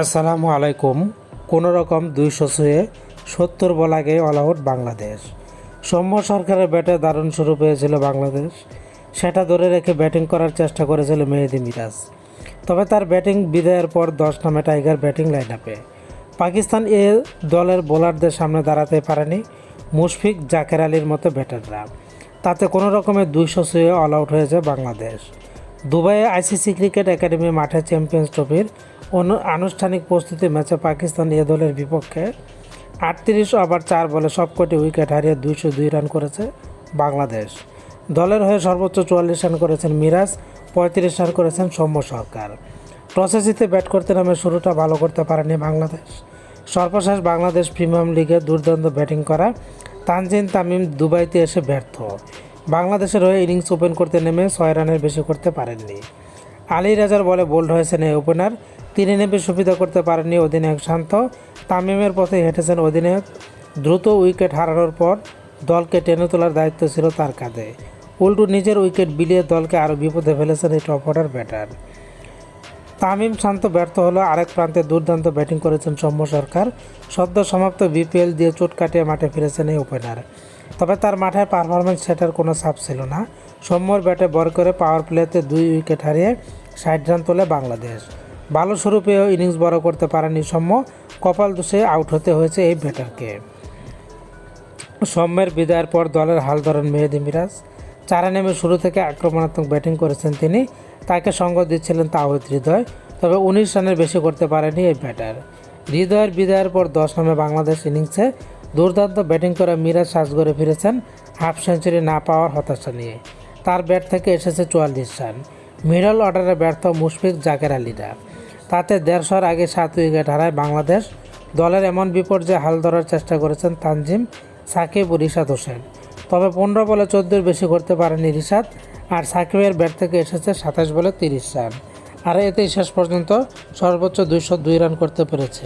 আসসালামু আলাইকুম। কোনো রকম দুইশো ছুঁয়ে সত্তর বল আগে অল আউট বাংলাদেশ। সৌম্য সরকারের ব্যাটে দারুণ শুরু পেয়েছিল বাংলাদেশ। সেটা ধরে রেখে ব্যাটিং করার চেষ্টা করেছিল মেহেদি মিরাজ। তবে তার ব্যাটিং বিদায়ের পর দশ নামে টাইগার ব্যাটিং লাইন আপে পাকিস্তান এ দলের বোলারদের সামনে দাঁড়াতে পারেনি মুশফিক জাকের আলীর মতো ব্যাটাররা। তাতে কোনো রকমের দুইশো ছুঁয়ে অল আউট হয়েছে বাংলাদেশ। দুবাইয়ে আইসিসি ক্রিকেট একাডেমি মাঠে চ্যাম্পিয়ন্স ট্রফির আনুষ্ঠানিক প্রস্তুতি ম্যাচে পাকিস্তান এ দলের বিপক্ষে আটত্রিশ ওভার চার বলে সবকটি উইকেট হারিয়ে দুইশো দুই রান করেছে বাংলাদেশ। দলের হয়ে সর্বোচ্চ চুয়াল্লিশ রান করেছেন মিরাজ, পঁয়ত্রিশ রান করেছেন সৌম্য সরকার। টসে জিতে ব্যাট করতে নামে শুরুটা ভালো করতে পারেনি বাংলাদেশ। সর্বশেষ বাংলাদেশ প্রিমিয়াম লিগে দুর্দান্ত ব্যাটিং করা তানজিন তামিম দুবাইতে এসে ব্যর্থ। বাংলাদেশের হয়ে ইনিংস ওপেন করতে নেমে ছয় রানের বেশি করতে পারেননি। আলী রাজার বলে বোল্ড হয়েছেন এই ওপেনার। তিনি নেমে সুবিধা করতে পারেননি অধিনায়ক শান্ত। তামিমের পথে হেঁটেছেন অধিনায়ক। দ্রুত উইকেট হারানোর পর দলকে টেনে তোলার দায়িত্ব ছিল তার কাঁধে। উল্টো নিজের উইকেট বিলিয়ে দলকে আরও বিপদে ফেলেছেন এই top order batter. Tamim Shanto ব্যর্থ হলো আরেক প্রান্তে দুর্দান্ত ব্যাটিং করেছেন সৌম্য সরকার। সদ্য সমাপ্ত বিপিএল দিয়ে চোট কাটিয়ে মাঠে ফিরেছেন এই ওপেনার। তবে তার মাঠে পারফরমেন্স সেটার কোনো চাপ ছিল না। সৌম্যর ব্যাটে বর করে পাওয়ার প্লেতে দুই উইকেট হারিয়ে ষাট রান তোলে বাংলাদেশ। ভালো শুরু ইনিংস বড় করতে পারেনি সৌম্য। কপাল দোষে আউট হতে হয়েছে এই ব্যাটারকে। সৌম্যের বিদায়ের পর দলের হাল ধরেন মেহেদি মিরাজ। চারা নেমে শুরু থেকে আক্রমণাত্মক ব্যাটিং করেছেন তিনি। তাকে সঙ্গ দিচ্ছিলেন তাওহিদ হৃদয়। তবে উনিশ রানের বেশি করতে পারেনি এই ব্যাটার। হৃদয়ের বিদায়ের পর দশ নামে বাংলাদেশ ইনিংসে দুর্দান্ত ব্যাটিং করে মিরাজ সাজ সাজগড়ে ফিরেছেন হাফ সেঞ্চুরি না পাওয়ার হতাশা নিয়ে। তার ব্যাট থেকে এসেছে চুয়াল্লিশ রান। মিডল অর্ডারে ব্যর্থ মুশফিক জাকের আলীরা। তাতে দেড়শোর আগে সাত উইকেট হারায় বাংলাদেশ। দলের এমন বিপর্যয়ে হাল ধরার চেষ্টা করেছেন তানজিম, সাকিব ও রিশাদ হোসেন। তবে পনেরো বলে চোদ্দোর বেশি করতে পারেনি রিশাদ, আর সাকিবের ব্যাট থেকে এসেছে সাতাশ বলে তিরিশ রান। আর এতেই শেষ পর্যন্ত সর্বোচ্চ দুইশো দুই রান করতে পেরেছে।